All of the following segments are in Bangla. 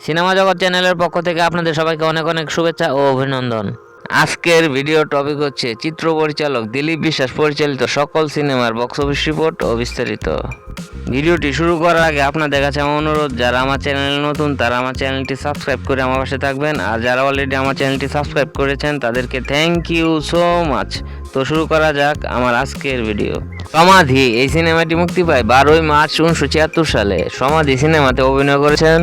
সিনেমা জগৎ চ্যানেলের পক্ষ থেকে আপনাদের সবাইকে অনেক অনেক শুভেচ্ছা ও অভিনন্দন। আজকের ভিডিও টপিক হচ্ছে চিত্র পরিচালক দিলীপ বিশ্বাস পরিচালিত সকল সিনেমার বক্স অফিস রিপোর্ট ও বিস্তারিত। ভিডিওটি শুরু করার আগে আপনাদের কাছে আমার অনুরোধ, যারা আমার চ্যানেলে নতুন, তারা আমার চ্যানেলটি সাবস্ক্রাইব করে আমার পাশে থাকবেন। আর যারা অলরেডি আমার চ্যানেলটি সাবস্ক্রাইব করেছেন, তাদেরকে থ্যাংক ইউ সো মাচ তো শুরু করা যাক আমার আজকের ভিডিও সমাধি, এই সিনেমাটি মুক্তি পায় বারোই মার্চ উনিশশো ছিয়াত্তর সালে। সমাধি সিনেমাতে অভিনয় করেছেন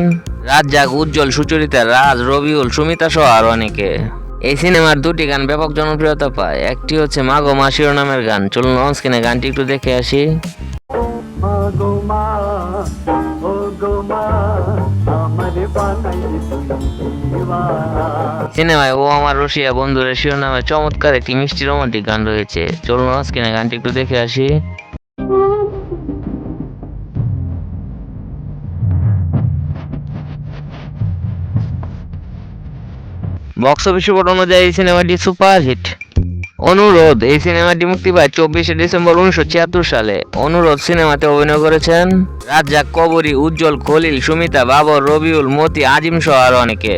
রাজ্জাক, উজ্জ্বল, সুচরিতা, রাজ, রবিউল, সুমিতা সহ আরও অনেকে। এই সিনেমার দুটি গান ব্যাপক জনপ্রিয়তা পায়। একটি হচ্ছে মাগো মা শিরোনামের গান। চলুন অনস্ক্রিনে গানটি একটু দেখে আসি। সিনেমায় ও আমার রশিয়া বন্ধুরের শিরোনামে চমৎকার একটি মিষ্টি রোমান্টিক গান রয়েছে। চলুন অনস্ক্রিনে গানটি একটু দেখে আসি। বক্স অফিস রিপোর্ট অনুযায়ী এই সিনেমাটি সুপার হিট অনুরোধ, এই সিনেমাটি মুক্তি পায় চব্বিশে ডিসেম্বর উনিশশো ছিয়াত্তর সালে। অনুরোধ সিনেমাতে অভিনয় করেছেন রাজ্জাক, কবরী, উজ্জ্বল, খলিল, সুমিতা, বাবর, রবিউল, মতি, আজিম সহ আরও অনেকে।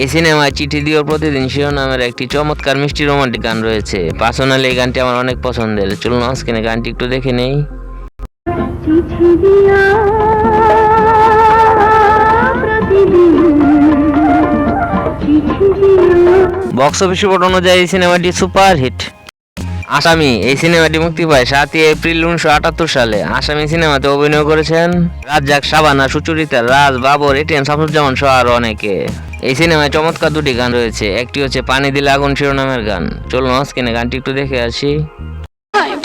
এই সিনেমায় চিঠি দিও প্রতিদিন শিরোনামের একটি চমৎকার মিষ্টি রোমান্টিক গান রয়েছে। পার্সোনালি এই গানটি আমার অনেক পছন্দের। চলুন অনস্ক্রিনে গানটি একটু দেখে নেই। চিঠি দিয়া বক্স অফিস রিপোর্ট অনুযায়ী সিনেমাটি সুপার হিট আসামি, এই সিনেমাটি মুক্তি পায় সাতই এপ্রিল উনিশশো আটাত্তর সালে। আসামি সিনেমাতে অভিনয় করেছেন রাজ্জাক সাবানা, সুচরিতা রাজ, বাবর এটিএম শামসুজ্জামান সহ আরও অনেকে। এই সিনেমায় চমৎকার দুটি গান রয়েছে। একটি হচ্ছে পানি দিলে আগুন শিরোনামের গান। চলুন অস্ক্রিনে গানটি একটু দেখে আসি।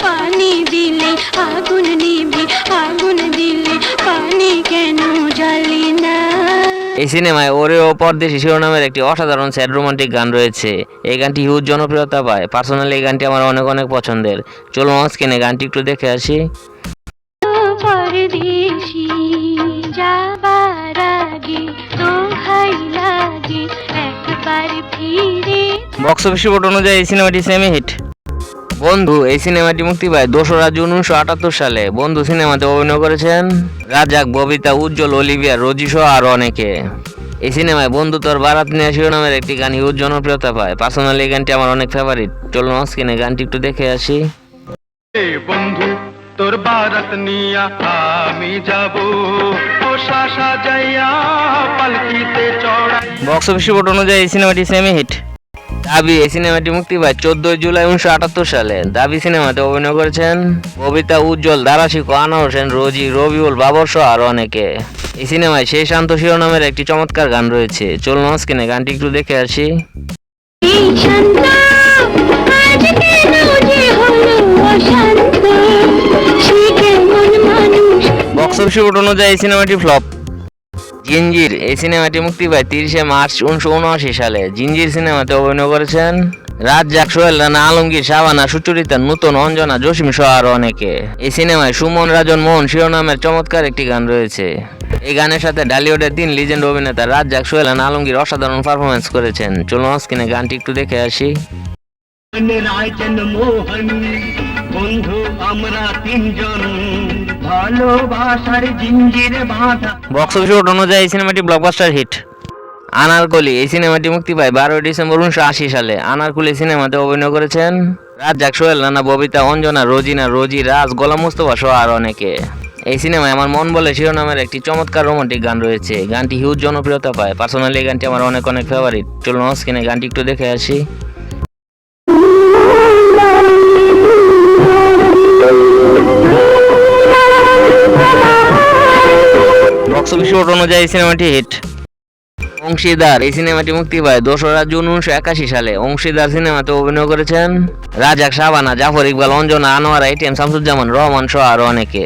পানি দিলে আগুন নিবি আগুন দিলে পানি কেন জ্বালি না এই সিনেমায় ওরে ও পরদেশি শিরোনামের একটি অসাধারণ স্যাড রোমান্টিক গান রয়েছে। এই গানটি হিউজ জনপ্রিয়তা পায়। পার্সোনালি এই গানটি আমার অনেক অনেক পছন্দের। চলুন অস্ক্রিনে গানটি একটু দেখে আসি। বক্স অফিস রিপোর্ট অনুযায়ী এই সিনেমাটি সেমি হিট বন্ধু এই সিনেমাটি মুক্তি পায় দোসরা জুন উনিশশো আটাত্তর সালে। বন্ধু সিনেমাতে অভিনয় করেছেন রাজাক ববিতা উজ্জ্বল অলিভিয়া রোজি সহ আরও অনেকে। এই সিনেমায় বন্ধু তোর বারাত নিয়ে শিরোনামের একটি গান হিউজ জনপ্রিয়তা পায়। পার্সোনালি এই গানটি আমার অনেক ফেভারিট চলুন স্ক্রিনে গানটি একটু দেখে আসি। বন্ধু তোর বারাত নিয়া আমি যাব। ও যাইয়া পালকিতে চড়াই বক্স অফিস রিপোর্ট অনুযায়ী এই সিনেমাটি সেমি হিট দাবি এই সিনেমাটি মুক্তি পায় চোদ্দই জুলাই উনিশশো আটাত্তর সালে। দাবি সিনেমাতে অভিনয় করেছেন ববিতা উজ্জ্বল দারাশিক আনোয়ার হোসেন রোজি রবিউল বাবর সহ আরও অনেকে। এই সিনেমায় সেই শান্ত শিরোনামের একটি চমৎকার গান রয়েছে। চলুন স্ক্রিনে গানটি একটু দেখে আসি। বক্স অফিস রিপোর্ট অনুযায়ী এই সিনেমাটি ফ্লপ। জিঞ্জির, এই সিনেমাটি মুক্তি পায় তিরিশে মার্চ উনিশশো উনআশি সালে। জিঞ্জির সিনেমাতে অভিনয় করেছেন রাজ্জাক সোহেল রানা, আলমগীর, শাবানা, সুচরিতা, নূতন অঞ্জনা, জসিম সহ আরও অনেকে। এই সিনেমায় সুমন, রাজন মোহন শিরোনামের চমৎকার একটি গান রয়েছে। এই গানের সাথে ডালিউডের তিন লিজেন্ড অভিনেতা রাজ্জাক সোহেল রানা, আলমগীর অসাধারণ পারফরমেন্স করেছেন। চলুন স্ক্রিনে গানটি একটু দেখে আসি। মোহন বন্ধু, আমরা তিনজন। ভালোবাসার জিঞ্জির বাঁধা। বক্স অফিস অনুযায়ী এই সিনেমাটি ব্লকবাস্টার হিট আনারকলি এই সিনেমাটি মুক্তি পায় বারোই ডিসেম্বর উনিশশো আশি সালে। আনারকলি সিনেমাতে অভিনয় করেছেন রাজ্জাক সোহেল রানা ববিতা অঞ্জনা রোজিনা রোজি রাজ গোলাম মুস্তফা সহ আর অনেকে। এই সিনেমায় আমার মন বলে শিরোনামের একটি চমৎকার রোমান্টিক গান রয়েছে। গানটি হিউজ জনপ্রিয়তা পায়। পার্সোনালি গানটি আমার অনেক অনেক ফেভারিট চলুন স্ক্রিনে গানটি একটু দেখে আসি। বক্স অফিস অনুযায়ী সিনেমাটি হিট অংশীদার, এই সিনেমাটি মুক্তি পায় দোসরা জুন উনিশশো একাশি সালে। অংশীদার সিনেমাতে অভিনয় করেছেন রাজাক শাবানা, জাফর ইকবাল, অঞ্জনা আনোয়ারা এটিএম শামসুজ্জামান, রহমান সহ আরও অনেকে।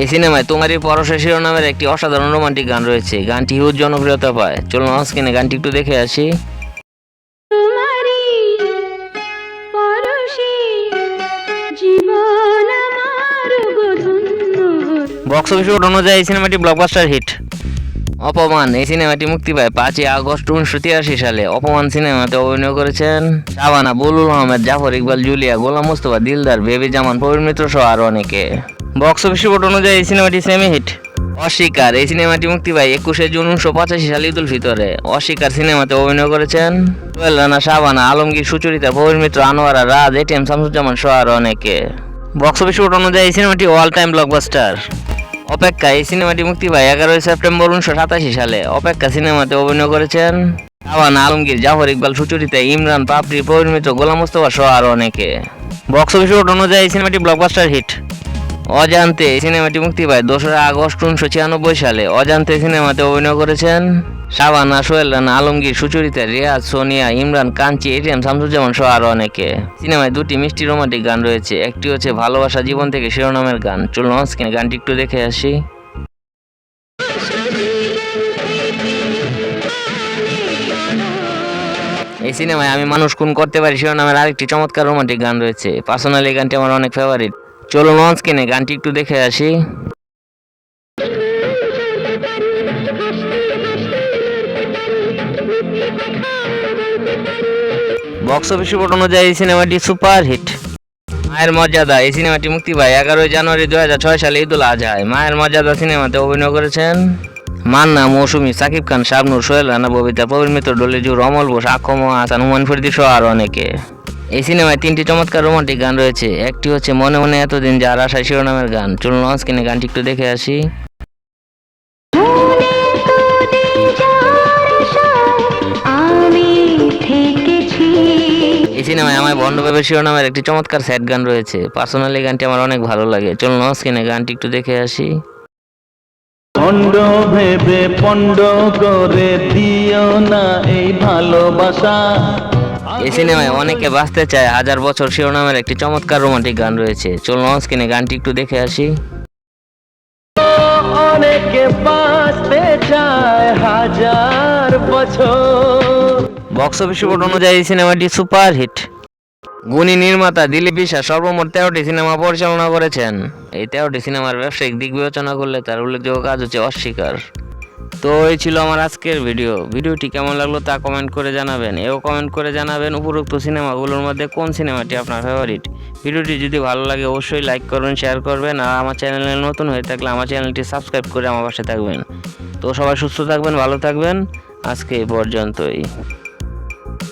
এই সিনেমায় তোমারই পরশে শিরোনামের একটি অসাধারণ রোমান্টিক গান রয়েছে। গানটি হিউজ জনপ্রিয়তা পায়। চলুন স্ক্রিনে গানটি একটু দেখে আসি। বক্স অফিস অনুযায়ী এই সিনেমাটি ব্লকবাস্টার হিট অপমান, এই সিনেমাটি মুক্তি পায় পাঁচই আগস্ট উনিশশো তিরাশি সালে। অপমান সিনেমাতে অভিনয় করেছেন শাবানা, বুলুল আহমেদ, জাফর ইকবাল, জুলিয়া, গোলাম মুস্তফা, দিলদার, বেবি জামান, প্রবীণ মিত্র সহ আরও অনেকে। বক্স অফিস রিপোর্ট অনুযায়ী এই সিনেমাটি সেমি হিট অস্বীকার, এই সিনেমাটি মুক্তি পায় একুশে জুন উনিশশো পঁচাশি সালে ঈদুল ফিতরে। অস্বীকার সিনেমাতে অভিনয় করেছেন রানা, শাবানা, আলমগীর, সুচরিতা প্রবীর মিত্র, আনোয়ারা, রাজ এটিএম শামসুজ্জামান সহ আরও অনেকে। বক্স অফিস রিপোর্ট অনুযায়ী এই সিনেমাটি অল টাইম ব্লকবাস্টার অপেক্ষা এই সিনেমাটি মুক্তি পায় এগারোই সেপ্টেম্বর উনিশশো সাতাশি সালে। অপেক্ষা সিনেমাতে অভিনয় করেছেন আওয়ান আলমগীর, জাফর ইকবাল, সুচরিতা, ইমরান, পাপড়ি পরিমিত গোলাম মোস্তফা সহ আরও অনেকে। বক্স অফিস অনুযায়ী সিনেমাটি ব্লকবাস্টার হিট অজান্তে সিনেমাটি মুক্তি পায় দোসরা আগস্ট উনিশশো ছিয়ানব্বই সালে। অজান্তে সিনেমাতে অভিনয় করেছেন শাবানা সোহেল রানা আলমগীর, সুচরিতা রিয়াজ সোনিয়া, ইমরান, কাঞ্চি এটিএম শামসুজ্জামান সহ আরও অনেকে। সিনেমায় দুটি মিষ্টি রোমান্টিক গান রয়েছে। একটি হচ্ছে ভালোবাসা জীবন থেকে শিরোনামের গান। চলুন স্ক্রিনে গানটি একটু দেখে আসি। এই সিনেমায় আমি মানুষ খুন করতে পারি শিরোনামের আরেকটি চমৎকার রোমান্টিক গান রয়েছে। পার্সোনালি গানটি আমার অনেক ফেভারিট চলুন অন স্ক্রিনে গানটি একটু দেখে আসি। বক্স অফিস রিপোর্ট অনুযায়ী এই সিনেমাটি সুপার হিট মায়ের মর্যাদা, এই সিনেমাটি মুক্তি পায় এগারোই জানুয়ারি দু হাজার ছয় সালে ঈদুল আজহায় মায়ের মর্যাদা সিনেমাতে অভিনয় করেছেন মান্না, মৌসুমী, সাকিব খান, শাবনুর, সোহেল রানা, ববিতা, প্রবীর মিত্র ডলিজুর অমল বোস আক্ষম হাসান হুমান ফরিদি সহ আরও অনেকে। এই সিনেমায় তিনটি চমৎকার রোমান্টিক গান রয়েছে। একটি হচ্ছে মনে মনে এতদিন যার আশায় শিরোনামের গান। চলুন অনস্ক্রিনে গানটি একটু দেখে আসি। সিনেমায় আমার বন্ধভাবে শিরোনামের একটি চমৎকার স্যাড গান রয়েছে। পার্সোনালি গানটি আমার অনেক ভালো লাগে। চলুন অনস্ক্রিনে গানটি একটু দেখে আসি। পণ্ড ভেবে পণ্ড করে দিও না এই ভালোবাসা। এই সিনেমায় অনেকে বাঁচতে চায় হাজার বছর শিরোনামের একটি চমৎকার রোমান্টিক গান রয়েছে। চলুন অনস্ক্রিনে গানটি একটু দেখে আসি। অনেকে বাঁচতে চায় হাজার বছর। বক্স অফিস রিপোর্ট অনুযায়ী সিনেমাটি সুপার হিট গুণী নির্মাতা দিলীপ বিশ্বাস সর্বমোট তেরোটি সিনেমা পরিচালনা করেছেন। এই তেরোটি সিনেমার ব্যবসায়িক দিক বিবেচনা করলে তার উল্লেখযোগ্য কাজ হচ্ছে অস্বীকার। তো এই ছিল আমার আজকের ভিডিও ভিডিওটি কেমন লাগল তা কমেন্ট করে জানাবেন এও কমেন্ট করে জানাবেন উপরোক্ত সিনেমাগুলোর মধ্যে কোন সিনেমাটি আপনার ফেভারিট ভিডিওটি যদি ভালো লাগে অবশ্যই লাইক করবেন শেয়ার করবেন আর আমার চ্যানেলে নতুন হয়ে থাকলে আমার চ্যানেলটি সাবস্ক্রাইব করে আমার পাশে থাকবেন। তো সবাই সুস্থ থাকবেন, ভালো থাকবেন। আজকে এই পর্যন্তই।